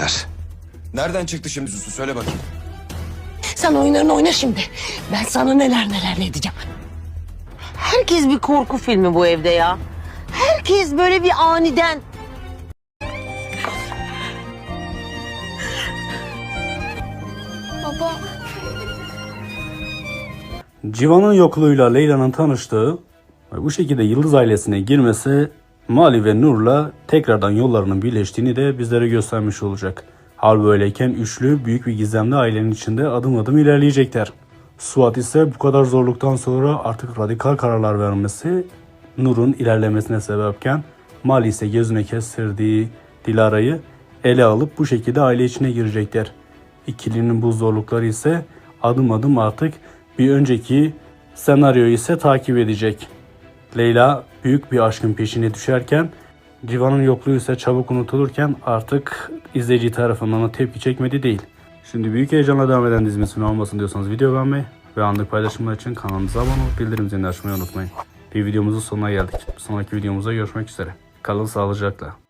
Yeter. Nereden çıktı şimdi Süsü söyle bakayım. Sen oyunlarını oyna şimdi. Ben sana neler neler ne diyeceğim. Herkes bir korku filmi bu evde ya. Herkes böyle bir aniden. Baba. Civan'ın yokluğuyla Leyla'nın tanıştığı ve bu şekilde Yıldız ailesine girmesi Mali ve Nur'la tekrardan yollarının birleştiğini de bizlere göstermiş olacak. Hal böyleyken üçlü büyük bir gizemli ailenin içinde adım adım ilerleyecekler. Suat ise bu kadar zorluktan sonra artık radikal kararlar vermesi Nur'un ilerlemesine sebepken Mali ise gözüne kestirdiği Dilara'yı ele alıp bu şekilde aile içine girecekler. İkilinin bu zorlukları ise adım adım artık bir önceki senaryoyu ise takip edecek. Leyla büyük bir aşkın peşine düşerken Civan'ın yokluğu ise çabuk unutulurken artık izleyici tarafından da tepki çekmedi değil. Şimdi büyük heyecanla devam eden dizimizin olmasın diyorsanız video beğenmeyi ve anlık paylaşımlar için kanalımıza abone olup bildirim zilini açmayı unutmayın. Bir videomuzun sonuna geldik. Sonraki videomuzda görüşmek üzere. Kalın sağlıcakla.